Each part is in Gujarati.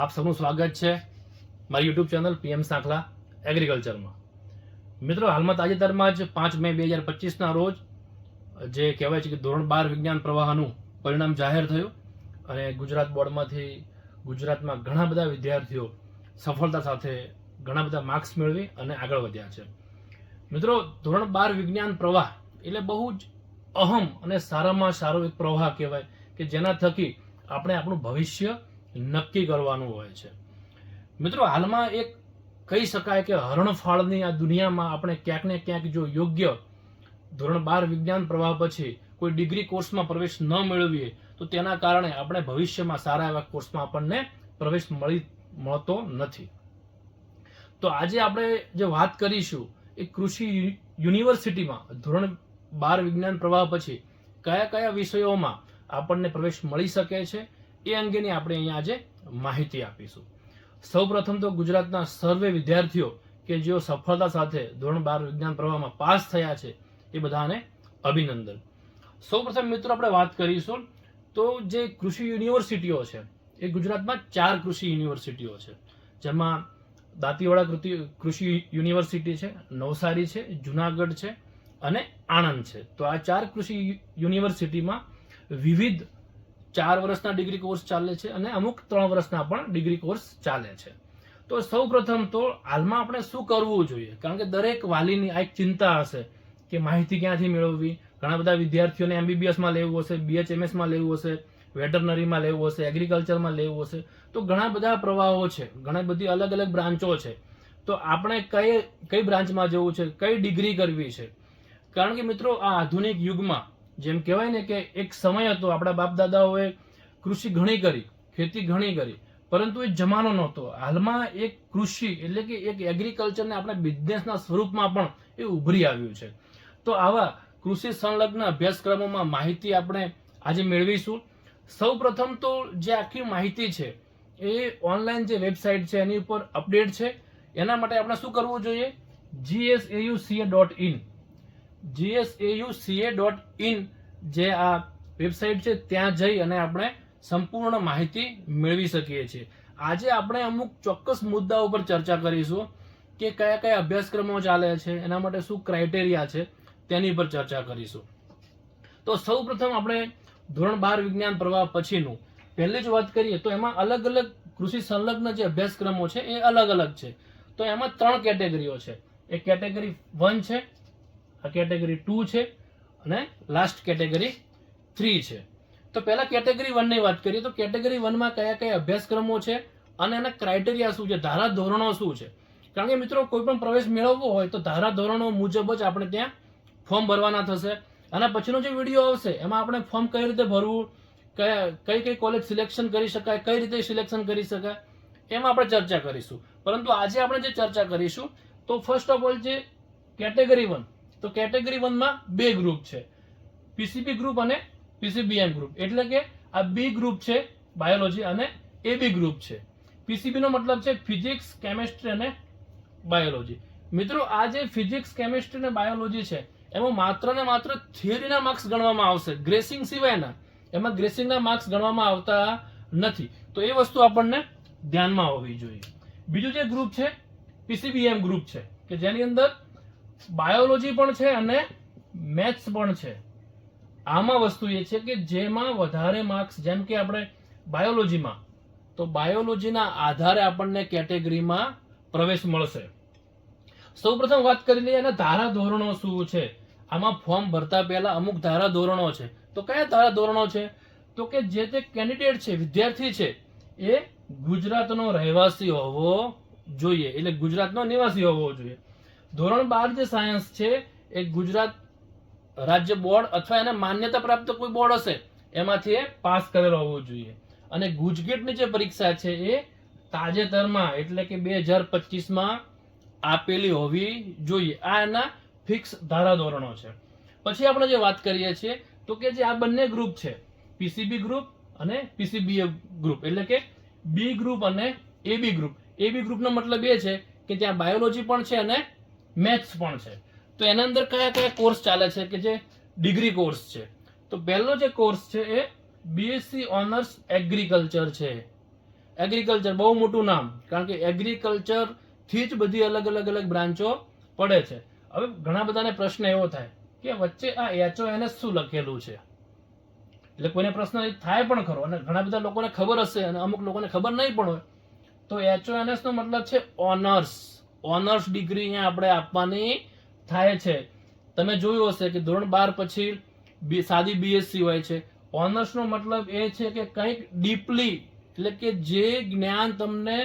આપ સૌનું સ્વાગત છે મારી યુટ્યુબ ચેનલ પીએમ સાંખલા એગ્રીકલ્ચરમાં મિત્રો, હાલમાં તાજેતરમાં જ પાંચ મે બે હજાર પચીસના રોજ જે કહેવાય છે કે ધોરણ બાર વિજ્ઞાન પ્રવાહનું પરિણામ જાહેર થયું અને ગુજરાત બોર્ડમાંથી ગુજરાતમાં ઘણા બધા વિદ્યાર્થીઓ સફળતા સાથે ઘણા બધા માર્ક્સ મેળવી અને આગળ વધ્યા છે. મિત્રો, ધોરણ બાર વિજ્ઞાન પ્રવાહ એટલે બહુ જ અહમ અને સારામાં સારો એક પ્રવાહ કહેવાય કે જેના થકી આપણે આપણું ભવિષ્ય નક્કી કરવાનું હોય છે. મિત્રો, હાલમાં એક કહી શકાય કે હરણફાળની આ દુનિયામાં આપણે ક્યાંક ને ક્યાંક જો યોગ્ય ધોરણ બાર વિજ્ઞાન પ્રવાહ પછી કોઈ ડિગ્રી કોર્સમાં પ્રવેશ ન મેળવીએ, તો તેના કારણે આપણે ભવિષ્યમાં સારા એવા કોર્સમાં આપણને પ્રવેશ મળી, મળતો નથી. તો આજે આપણે જે વાત કરીશું એ કૃષિ યુનિવર્સિટીમાં ધોરણ બાર વિજ્ઞાન પ્રવાહ પછી કયા કયા વિષયોમાં આપણને પ્રવેશ મળી શકે છે એ અંગેની આપણે અહીંયા આજે માહિતી આપીશું. સૌપ્રથમ તો ગુજરાતના સર્વે વિદ્યાર્થીઓ કે જેઓ સફળતા સાથે ધોરણ બાર વિજ્ઞાન પ્રવાહમાં પાસ થયા છે, એ બધાને અભિનંદન. સૌપ્રથમ મિત્રો આપણે વાત કરીશું તો જે કૃષિ યુનિવર્સિટીઓ છે, એ ગુજરાતમાં ચાર કૃષિ યુનિવર્સિટીઓ છે. જેમાં દાંતીવાડા કૃષિ યુનિવર્સિટી છે, નવસારી છે, જુનાગઢ છે અને આણંદ છે. તો આ ચાર કૃષિ યુનિવર્સિટીમાં વિવિધ ચાર વર્ષના ડિગ્રી કોર્સ ચાલે છે અને અમુક ત્રણ વર્ષના પણ ડિગ્રી કોર્સ ચાલે છે. તો સૌ પ્રથમ તો હાલમાં આપણે શું કરવું જોઈએ? કારણ કે દરેક વાલીની આ એક ચિંતા હશે કે માહિતી ક્યાંથી મેળવવી? ઘણા બધા વિદ્યાર્થીઓને એમબીબીએસમાં લેવું હશે બીએચએમએસમાં લેવું હશે વેટરનરીમાં લેવું હશે એગ્રીકલ્ચરમાં લેવું હશે. તો ઘણા બધા પ્રવાહો છે, ઘણી બધી અલગ અલગ બ્રાન્ચો છે. તો આપણે કઈ કઈ બ્રાન્ચમાં જવું છે? કઈ ડિગ્રી કરવી છે? કારણ કે મિત્રો, આ આધુનિક યુગમાં જેમ કહેવાય ને કે એક સમય હતો, આપણા બાપ દાદાઓએ કૃષિ ઘણી કરી, ખેતી ઘણી કરી, પરંતુ એ જમાનો નહોતો. હાલમાં એક કૃષિ એટલે કે એક એગ્રીકલ્ચરને આપણા બિઝનેસના સ્વરૂપમાં પણ એ ઉભરી આવ્યું છે. તો આવા કૃષિ સંલગ્ન અભ્યાસક્રમોમાં માહિતી આપણે આજે મેળવીશું. સૌ પ્રથમ તો જે આખી માહિતી છે, એ ઓનલાઈન જે વેબસાઇટ છે, એની ઉપર અપડેટ છે. એના માટે આપણે શું કરવું જોઈએ? GSAUCA dot in GSAUCA dot in જે આ વેબસાઇટ છે, ત્યાં જઈ અને આપણે સંપૂર્ણ માહિતી મેળવી શકીએ છીએ. આજે આપણે અમુક ચોક્કસ મુદ્દાઓ પર ચર્ચા કરીશું કે કયા કયા અભ્યાસક્રમો ચાલે છે, એના માટે શું ક્રાઇટેરિયા છે, તેની પર ચર્ચા કરીશું. તો સૌ પ્રથમ આપણે ધોરણ બાર વિજ્ઞાન પ્રવાહ પછીનું. પહેલી જ વાત કરીએ તો એમાં અલગ અલગ કૃષિ સંલગ્ન જે અભ્યાસક્રમો છે, એ અલગ અલગ છે. તો એમાં ત્રણ કેટેગરીઓ છે. એક કેટેગરી વન છે આ કેટેગરી ટુ છે અને લાસ્ટ કેટેગરી થ્રી છે. તો પહેલા કેટેગરી વનની વાત કરીએ તો કેટેગરી વનમાં કયા કયા અભ્યાસક્રમો છે અને એના ક્રાઇટેરિયા શું છે? ધારા ધોરણો શું છે? કારણ કે મિત્રો કોઈ પણ પ્રવેશ મેળવવો હોય તો ધારા ધોરણો મુજબ જ આપણે ત્યાં ફોર્મ ભરવાના થશે. અને પછીનો જે વીડિયો આવશે, એમાં આપણે ફોર્મ કઈ રીતે ભરવું, કયા, કઈ કઈ કોલેજ સિલેક્શન કરી શકાય, કઈ રીતે સિલેક્શન કરી શકાય, એમાં આપણે ચર્ચા કરીશું. પરંતુ આજે આપણે જે ચર્ચા કરીશું, તો ફર્સ્ટ ઓફ ઓલ જે કેટેગરી વન તો કેટેગરી વનમાં બે ગ્રુપ છે. પીસીબી ગ્રુપ અને પીસીબીએમ ગ્રુપ એટલે કે આ બી ગ્રુપ છે બાયોલોજી અને એ બી ગ્રુપ છે. પીસીબી નો મતલબ છે ફિઝિક્સ કેમેસ્ટ્રી અને બાયોલોજી મિત્રો, આ જે ફિઝિક્સ કેમેસ્ટ્રી અને બાયોલોજી છે, એમાં માત્ર ને માત્ર થિયરીના માર્ક્સ ગણવામાં આવશે. ગ્રેસિંગ સિવાયના એમાં ગ્રેસિંગના માર્ક્સ ગણવામાં આવતા નથી. તો એ વસ્તુ આપણને ધ્યાનમાં હોવી જોઈએ. બીજું જે ગ્રુપ છે પીસીબીએમ ગ્રુપ છે, કે જેની અંદર બાયોલોજી પણ છે અને મેથ્સ પણ છે. આમાં વસ્તુ એ છે કે જેમાં વધારે માર્ક્સ, જેમ કે આપણે બાયોલોજીમાં, તો બાયોલોજીના આધારે આપણને કેટેગરીમાં પ્રવેશ મળશે. સૌપ્રથમ વાત કરી લઈએ એના ધારા ધોરણો શું છે? આમાં ફોર્મ ભરતા પહેલા અમુક ધારા ધોરણો છે. તો કયા ધારા ધોરણો છે? તો કે જે તે કેન્ડિડેટ છે, વિદ્યાર્થી છે, એ ગુજરાતનો રહેવાસી હોવો જોઈએ. એટલે ગુજરાતનો નિવાસી હોવો જોઈએ. ધોરણ બાર જે સાયન્સ છે, એ ગુજરાત રાજ્ય બોર્ડ અથવા એને માન્યતા પ્રાપ્ત કોઈ બોર્ડ હશે, એમાંથી એ પાસ કરેલો હોવો જોઈએ. અને ગુજકેટની જે પરીક્ષા છે એ તાજેતરમાં એટલે કે બે હજાર પચીસમાં આપેલી હોવી જોઈએ. આ એના ફિક્સ ધારાધોરણો છે. પછી આપણે જે વાત કરીએ છીએ, તો કે જે આ બંને ગ્રુપ છે, પીસીબી ગ્રુપ અને પીસીબીએ ગ્રુપ, એટલે કે બી ગ્રુપ અને એબી ગ્રુપ. એબી ગ્રુપનો મતલબ એ છે કે ત્યાં બાયોલોજી પણ છે અને મેથ્સ પણ છે. તો એના અંદર કયા કયા કોર્સ ચાલે છે કે જે ડિગ્રી કોર્સ છે? તો પહેલો જે કોર્સ છે એ બીએસસી ઓનર્સ એગ્રીકલ્ચર છે. એગ્રીકલ્ચર બહુ મોટું નામ, કારણ કે એગ્રીકલ્ચરથી જ બધી અલગ અલગ અલગ બ્રાન્ચો પડે છે. હવે ઘણા બધાને પ્રશ્ન એવો થાય કે વચ્ચે આ એચઓએનએસ શું લખેલું છે? એટલે કોઈને પ્રશ્ન થાય પણ ખરો અને ઘણા બધા લોકોને ખબર હશે અને અમુક લોકોને ખબર નહીં પણ હોય. તો એચઓએનએસ નો મતલબ છે ઓનર્સ ઓનર્સ ડિગ્રી અહીંયા આપણે આપવાની થાય છે. તમે જોયું હશે કે ધોરણ બાર પછી સાદી બીએસસી હોય છે. ઓનર્સનો મતલબ એ છે કે કંઈક ડીપલી એટલે કે જે જ્ઞાન તમને,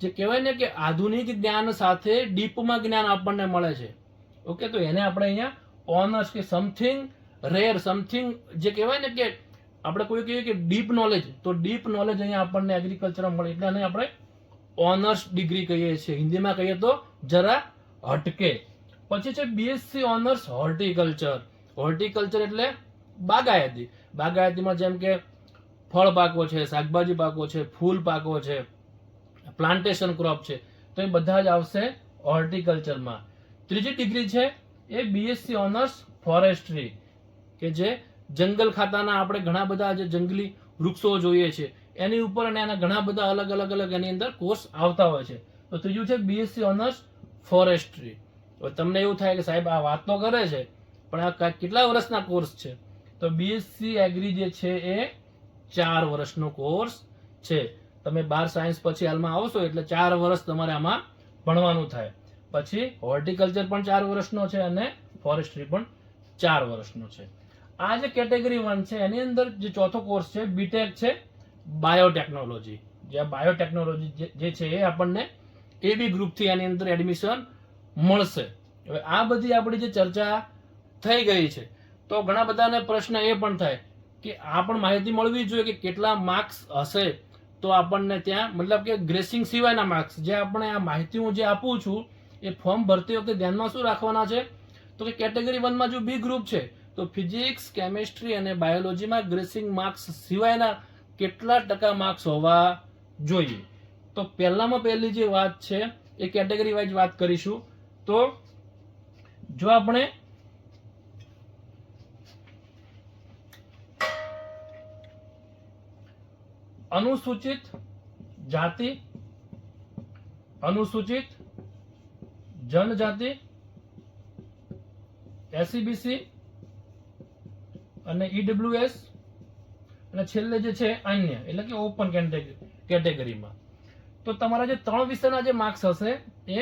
જે કહેવાય ને કે આધુનિક જ્ઞાન સાથે ડીપમાં જ્ઞાન આપણને મળે છે. ઓકે તો એને આપણે અહીંયા ઓનર્સ કે સમથિંગ રેર સમથિંગ જે કહેવાય ને કે આપણે કોઈ કહીએ કે ડીપ નોલેજ તો ડીપ નોલેજ અહીંયા આપણને એગ્રીકલ્ચરમાં મળે. એટલે આપણે ઓનર્સ ડિગ્રી કહીએ છીએ. હિન્દીમાં કહીએ તો જરા હટકે. પછી છે બીએસસી ઓનર્સ હોર્ટિકલ્ચર હોર્ટિકલ્ચર એટલે બાગાયતી. બાગાયતીમાં જેમ કે ફળ પાકો છે, શાકભાજી પાકો છે, ફૂલ પાકો છે પ્લાન્ટેશન ક્રોપ છે, તો એ બધા જ આવશે હોર્ટિકલ્ચરમાં ત્રીજી ડિગ્રી છે એ બીએસસી ઓનર્સ ફોરેસ્ટ્રી કે જે જંગલ ખાતાના આપણે ઘણા બધા જે જંગલી વૃક્ષો જોઈએ છે એની ઉપર અને એના ઘણા બધા અલગ અલગ અલગ એની અંદર કોર્સ આવતા હોય છે. તો ત્રીજું છે બીએસસી ઓનર્સ ફોરેસ્ટ્રી હવે તમને એવું થાય કે સાહેબ આ વાત તો કરે છે, પણ આ કેટલા વર્ષના કોર્સ છે? તો બીએસસી એગ્રી જે છે એ ચાર વર્ષનો કોર્સ છે. તમે બાર સાયન્સ પછી હાલમાં આવશો એટલે ચાર વર્ષ તમારે આમાં ભણવાનું થાય. પછી હોર્ટિકલ્ચર પણ ચાર વર્ષનો છે અને ફોરેસ્ટ્રી પણ ચાર વર્ષનો છે. આ જે કેટેગરી વન છે, એની અંદર જે ચોથો કોર્સ છે બીટેક છે બાયોટેકનોલોજી. જે આ બાયોટેકનોલોજી જે- છે એ આપણને એબી ગ્રુપથી એની અંદર એડમિશન મળશે. હવે આ બધી આપણી જે ચર્ચા થઈ ગઈ છે, તો ઘણા બધાને પ્રશ્ન એ પણ થાય કે આ પણ માહિતી મળવી જોઈએ કે કેટલા માર્ક્સ હશે. તો આપણને ત્યાં, મતલબ કે ગ્રેસિંગ સિવાયના માર્ક્સ જે આપણે આ માહિતી હું જે આપું છું, એ ફોર્મ ભરતી વખતે ધ્યાનમાં શું રાખવાના છે? તો કે કેટેગરી વનમાં જો બી ગ્રુપ છે, તો ફિઝિક્સ કેમેસ્ટ્રી અને બાયોલોજીમાં ગ્રેસિંગ માર્ક્સ સિવાયના કેટલા ટકા માર્ક્સ હોવા જોઈએ? તો પહેલામાં પહેલી જે વાત છે, એ કેટેગરી વાઇઝ વાત કરીશું. તો જો આપણે અનુસૂચિત જાતિ, અનુસૂચિત જનજાતિ એસીબીસી અને ઈડબ્લ્યુએસ અને છેલ્લે જે છે અન્ય, એટલે કે ઓપન કેટેગરીમાં તો તમારા જે ત્રણ વિષયના જે માર્ક્સ હશે, એ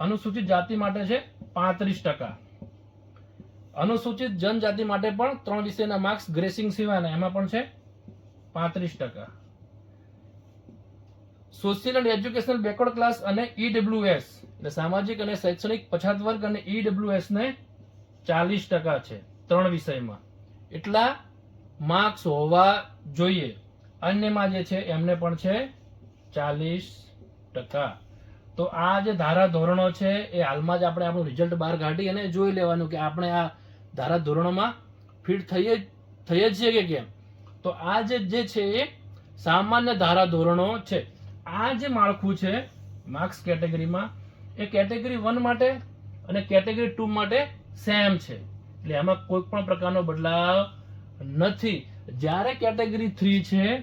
અનુસૂચિત જાતિ માટે છે પાંત્રીસ ટકા. અનુસૂચિત જનજાતિ માટે પણ ત્રણ વિષયના માર્ક્સ ગ્રેસિંગ સિવાયના, એમાં પણ છે પાંત્રીસ ટકા. Social and educational backward class અને ઈડબ્લ્યુએસ એટલે સામાજિક અને શૈક્ષણિક પછાત વર્ગ અને ઈડબ્લ્યુએસ ને ચાલીસ ટકા છે ત્રણ વિષયમાં. એટલા માર્ક્સ હોવા જોઈએ. અન્યમાં જે છે, એમને પણ છે ચાલીસ ટકા. તો આ જે ધારા ધોરણો છે, એ હાલમાં જ આપણે આપણું રિઝલ્ટ બહાર કાઢી અને જોઈ લેવાનું કે આપણે આ ધારા ધોરણોમાં ફિટ થઈએ થઈએ છીએ કે કેમ? તો આ જે જે છે એ સામાન્ય ધારા ધોરણો છે. આ જે માળખું છે, માર્ક્સ કેટેગરીમાં, એ કેટેગરી વન માટે અને કેટેગરી ટુ માટે સેમ છે. એટલે એમાં કોઈ પણ પ્રકારનો બદલાવ નથી. જ્યારે કેટેગરી થ્રી છે,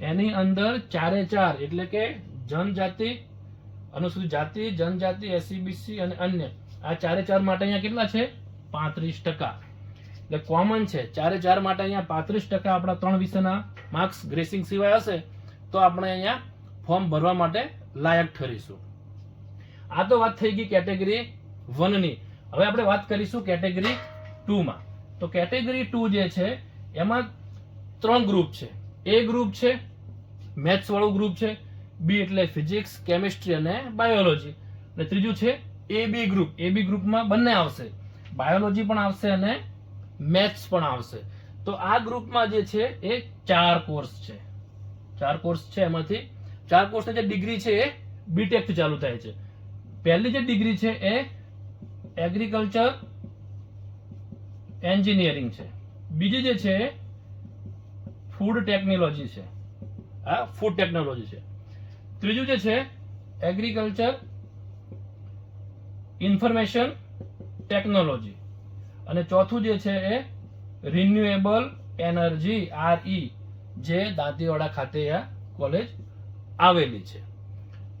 એની અંદર ચારે ચાર, એટલે કે જનજાતિ, અનુસૂચિત જાતિ, જનજાતિ એસસીબીસી અને અન્ય. આ ચારે ચાર માટે અહીંયા કેટલા છે? પાંત્રીસ ટકા. એટલે કોમન છે, ચારે ચાર માટે અહીંયા પાંત્રીસ ટકા આપણા ત્રણ વિષયના માર્ક્સ ગ્રેસિંગ સિવાય હશે, તો આપણે અહીંયા ફોર્મ ભરવા માટે લાયક ઠરીશું. આ તો વાત થઈ ગઈ કેટેગરી વનની. હવે આપણે વાત કરીશું કેટેગરી ટુમાં. તો કેટેગરી ટુ જે છે એમાં ત્રણ ગ્રુપ છે. એ ગ્રુપ છે મેથ્સ વાળું ગ્રુપ છે બી એટલે ફિઝિક્સ કેમિસ્ટ્રી અને બાયોલોજી અને ત્રીજું છે એ બી ગ્રુપ એ બી ગ્રુપમાં બંને આવશે. બાયોલોજી પણ આવશે અને મેથ્સ પણ આવશે. તો આ ગ્રુપમાં જે છે એ ચાર કોર્સ છે. ચાર કોર્સ છે એમાંથી. ચાર કોર્સની જે ડિગ્રી છે એ બીટેકથી ચાલુ થાય છે. પહેલી જે ડિગ્રી છે એ એગ્રીકલ્ચર એન્જિનિયરિંગ છે. બીજી જે છે ફૂડ ટેકનોલોજી છે. આ ફૂડ ટેકનોલોજી છે. ત્રીજું જે છે એગ્રીકલ્ચર ઇન્ફોર્મેશન ટેકનોલોજી અને ચોથું જે છે એ રિન્યુએબલ એનર્જી આરઈ જે દાંતીવાડા ખાતે આ કોલેજ આવેલી છે.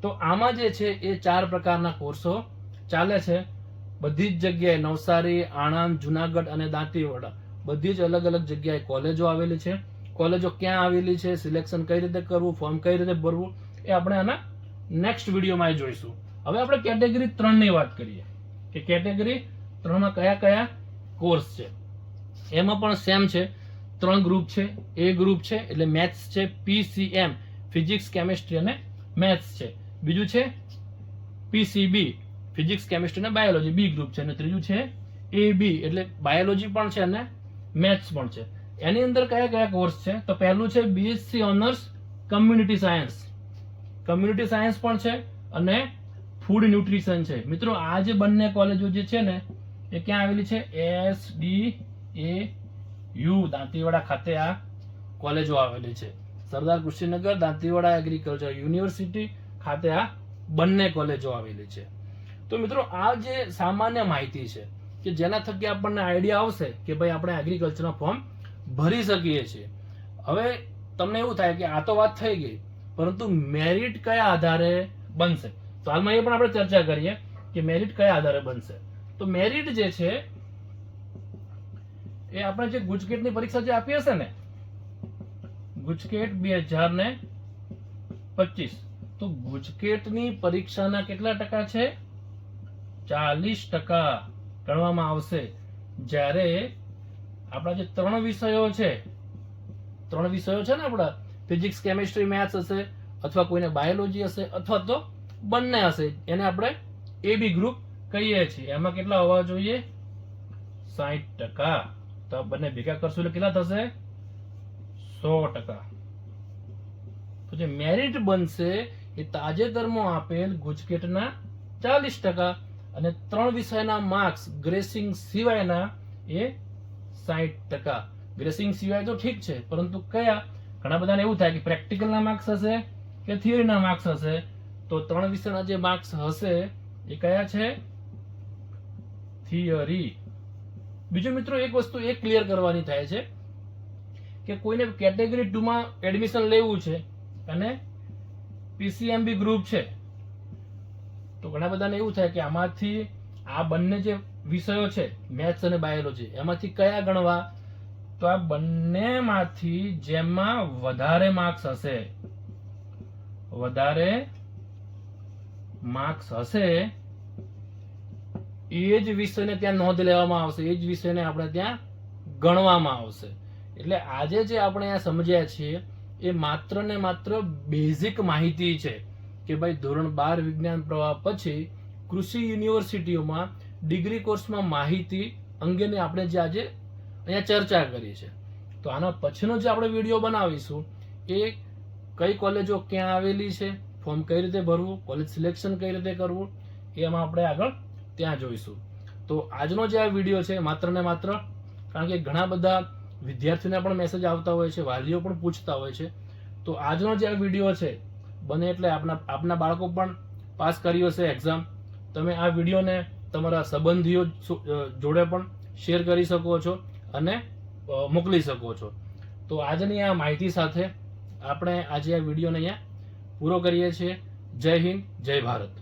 તો આમાં જે છે એ ચાર પ્રકારના કોર્સો ચાલે છે. બધી જ જગ્યાએ નવસારી, આણંદ, જુનાગઢ અને દાંતીવાડા. બધી જ અલગ અલગ જગ્યાએ કોલેજો આવેલી છે. કોલેજો ક્યાં આવેલી છે સિલેક્શન કઈ રીતે કરવું ફોર્મ કઈ રીતે ભરવું, એ આપણે આના નેક્સ્ટ વિડીયોમાં જોઈશું. હવે આપણે કેટેગરી ત્રણની વાત કરીએ. કે કેટેગરી ત્રણમાં કયા કયા કોર્સ છે? એમાં પણ સેમ છે. ત્રણ ગ્રુપ છે. એ ગ્રુપ છે, એટલે મેથ્સ છે પીસીએમ ફિઝિક્સ કેમિસ્ટ્રી અને મેથ્સ છે. બીજું છે પીસીબી ફિઝિક્સ કેમિસ્ટ્રી અને બાયોલોજી બી ગ્રુપ છે અને ત્રીજું છે એ બી એટલે બાયોલોજી પણ છે અને મેથ્સ પણ છે. એની અંદર કયા કયા કોર્સ છે? તો પહેલું છે BSc honours community science community science પણ છે અને ફૂડ ન્યુટ્રિશન છે. મિત્રો, આ જે બંને કોલેજો જે છે ને, એ ક્યાં આવેલી છે? S D A U Dantiwada ખાતે આ કોલેજો આવેલી છે. સરદાર કૃષિનગર દાંતીવાડા એગ્રીકલ્ચર યુનિવર્સિટી ખાતે આ બંને કોલેજો આવેલી છે. તો મિત્રો, આ જે સામાન્ય માહિતી છે કે જેના થકી આપણને આઈડિયા આવશે કે ભાઈ આપણે એગ્રીકલ્ચરના ફોર્મ ભરી શકીએ છીએ. હવે તમને એવું થાય કે આ તો વાત થઈ ગઈ, પરંતુ મેરિટ કયા આધારે બનશે? તો હાલમાં એ પણ આપણે ચર્ચા કરીએ કે મેરિટ કયા આધારે બનશે. તો મેરિટ જે છે, એ આપણે જે ગુજકેટની પરીક્ષા જે આપી હશે ને, ગુજકેટ બે હજાર ને પચીસ. તો ગુજકેટની પરીક્ષાના કેટલા ટકા છે? ચાલીસ ટકા. ગણવામાં આવશે. જ્યારે આપણા જે ત્રણ વિષયો છે, ત્રણ વિષયો છે ને આપણા, ફિઝિક્સ, કેમિસ્ટ્રી, મેથ્સ હશે, અથવા કોઈને બાયોલોજી હશે, અથવા તો બંને હશે, એને આપણે એ બી ગ્રુપ કહીએ છીએ. એમાં કેટલા હોવા જોઈએ? સાહીઠ ટકા. તો બંને ભેગા કરશું એટલે કેટલા થશે? સો ટકા. તો જે મેરિટ બનશે, એ તાજેતરમાં આપેલ ગુજકેટના ચાલીસ ટકા. અને ત્રણ વિષયના માર્ક્સ ગ્રેસિંગ સિવાયના એ સાહીઠ ટકા. ગ્રેસિંગ સિવાય તો ઠીક છે, પરંતુ કયા? ઘણા બધાને એવું થાય કે પ્રેક્ટિકલના માર્ક્સ હશે કે થિયરીના માર્ક્સ હશે? તો ત્રણ વિષયના જે માર્ક્સ હશે એ કયા છે? થિયરી બીજો મિત્રો એક વસ્તુ એ ક્લિયર કરવાની થાય છે કે કોઈને કેટેગરી ટુમાં એડમિશન લેવું છે અને પીસીએમબી ગ્રુપ છે. તો ઘણા બધાને એવું થાય કે આમાંથી આ બંને જે વિષયો છે મેથ્સ અને બાયોલોજી એમાંથી કયા ગણવા? તો આ બંનેમાંથી જેમાં વધારે માર્ક્સ હશે, વધારે માર્ક્સ હશે, એ જ વિષયને ત્યાં નોંધ લેવામાં આવશે, એ જ વિષયને આપણે ત્યાં ગણવામાં આવશે. એટલે આજે જે આપણે સમજ્યા છીએ, એ માત્ર ને માત્ર બેઝિક માહિતી છે. કે ભાઈ ધોરણ બાર વિજ્ઞાન પ્રવાહ પછી કૃષિ યુનિવર્સિટીઓમાં ડિગ્રી કોર્સમાં માહિતી અંગેની આપણે જે આજે અહીંયા ચર્ચા કરી છે. તો આના પછીનો જે આપણે વીડિયો બનાવીશું, એ કઈ કોલેજો ક્યાં આવેલી છે, ફોર્મ કઈ રીતે ભરવું, કોલેજ સિલેક્શન કઈ રીતે કરવું, એમાં આપણે આગળ ત્યાં જોઈશું. તો આજનો જે આ વીડિયો છે, માત્ર ને માત્ર, કારણ કે ઘણા બધા વિદ્યાર્થીઓને પણ મેસેજ આવતા હોય છે, વાલીઓ પણ પૂછતા હોય છે. તો આજનો જે આ વીડિયો છે બને એટલે આપના આપના બાળકો પણ પાસ કરી હશે એક્ઝામ તમે આ વિડીયોને તમારા સંબંધીઓ જોડે પણ શેર કરી શકો છો અને મોકલી શકો છો. તો આજની આ માહિતી સાથે આપણે આજે આ વિડીયોને અહીંયા પૂરો કરીએ છીએ. જય હિન્દ, જય ભારત.